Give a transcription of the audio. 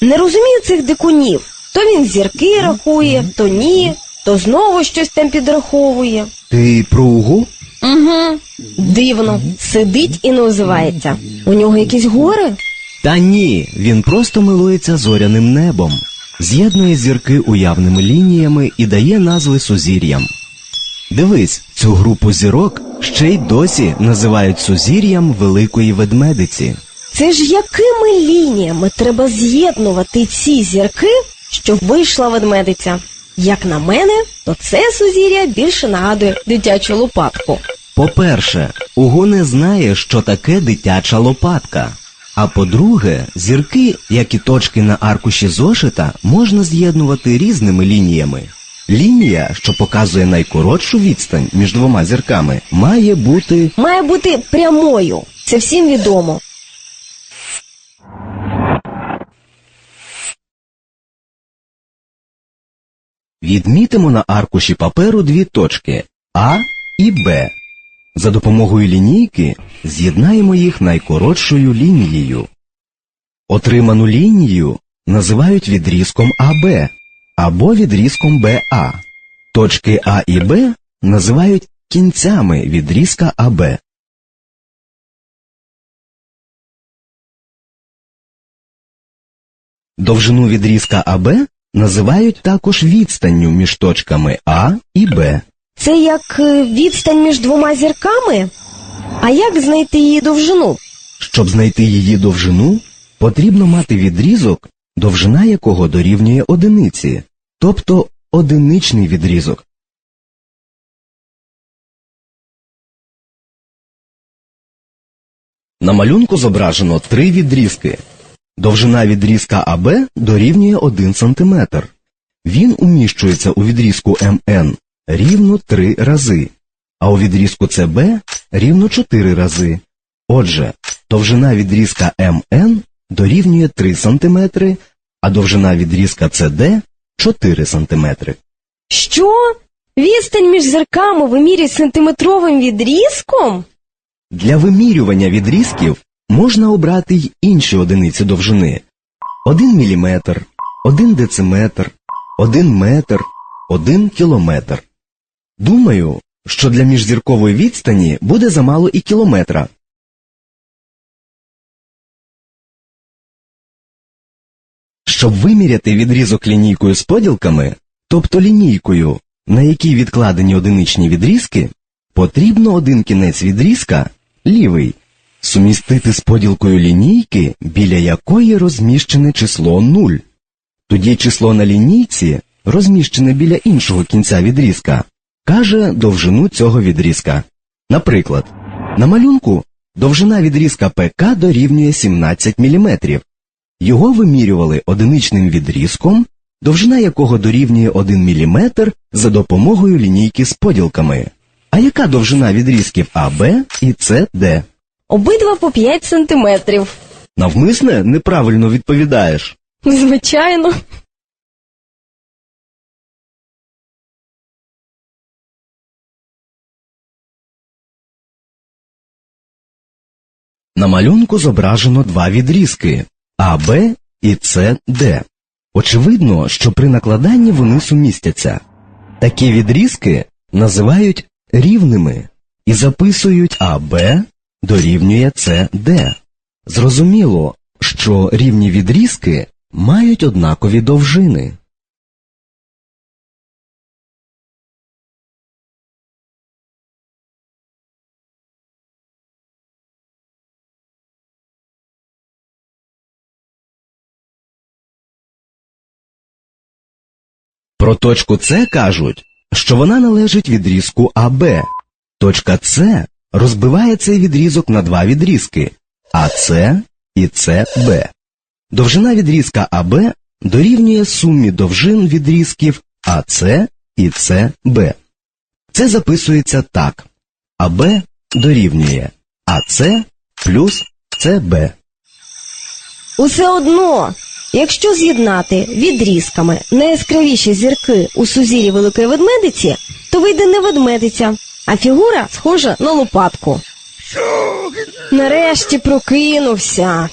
Не розумію цих дикунів. То він зірки рахує, то ні, то знову щось там підраховує. Ти про угу? Угу. Дивно, сидить і не озивається. У нього якісь гори? Та ні, він просто милується зоряним небом, з'єднує зірки уявними лініями і дає назви сузір'ям. Дивись, цю групу зірок ще й досі називають сузір'ям Великої Ведмедиці. Це ж якими лініями треба з'єднувати ці зірки, щоб вийшла ведмедиця? Як на мене, то це сузір'я більше нагадує дитячу лопатку. По-перше, Уго не знає, що таке дитяча лопатка. А по-друге, зірки, як і точки на аркуші зошита, можна з'єднувати різними лініями. Лінія, що показує найкоротшу відстань між двома зірками, має бути Має бути прямою. Це всім відомо. Відмітимо на аркуші паперу дві точки А і Б. За допомогою лінійки з'єднаємо їх найкоротшою лінією. Отриману лінію називають відрізком АБ або відрізком БА. Точки А і Б називають кінцями відрізка АБ. Довжину відрізка АБ називають також відстанню між точками А і Б. Це як е, відстань між двома зірками? А як знайти її довжину? Щоб знайти її довжину, потрібно мати відрізок, довжина якого дорівнює одиниці, тобто одиничний відрізок. На малюнку зображено три відрізки. Довжина відрізка АБ дорівнює 1 см. Він уміщується у відрізку МН рівно 3 рази, а у відрізку ЦБ рівно 4 рази. Отже, довжина відрізка МН дорівнює 3 см, а довжина відрізка CD 4 см. Що? Відстань між зірками вимірюють сантиметровим відрізком? Для вимірювання відрізків можна обрати й інші одиниці довжини. 1 мм, 1 дециметр, 1 метр, 1 кілометр. Думаю, що для міжзіркової відстані буде замало і кілометра. Щоб виміряти відрізок лінійкою з поділками, тобто лінійкою, на якій відкладені одиничні відрізки, потрібно один кінець відрізка, лівий, сумістити з поділкою лінійки, біля якої розміщене число 0. Тоді число на лінійці, розміщене біля іншого кінця відрізка, каже довжину цього відрізка. Наприклад, на малюнку довжина відрізка ПК дорівнює 17 мм. Його вимірювали одиничним відрізком, довжина якого дорівнює 1 мм за допомогою лінійки з поділками. А яка довжина відрізків АБ і СД? Обидва по 5 сантиметрів. Навмисне неправильно відповідаєш. Звичайно. На малюнку зображено два відрізки АБ і СД. Очевидно, що при накладанні вони сумістяться. Такі відрізки називають рівними і записують АБ дорівнює СД. Зрозуміло, що рівні відрізки мають однакові довжини. Про точку С кажуть, що вона належить відрізку АБ. Точка С розбиває цей відрізок на два відрізки АС і СБ. Довжина відрізка АБ дорівнює сумі довжин відрізків АС і СБ. Це записується так. АБ дорівнює АС плюс СБ. Усе одно, якщо з'єднати відрізками найяскравіші зірки у сузір'ї Великої Ведмедиці, то вийде не ведмедиця, а фігура схожа на лопатку. Нарешті прокинувся.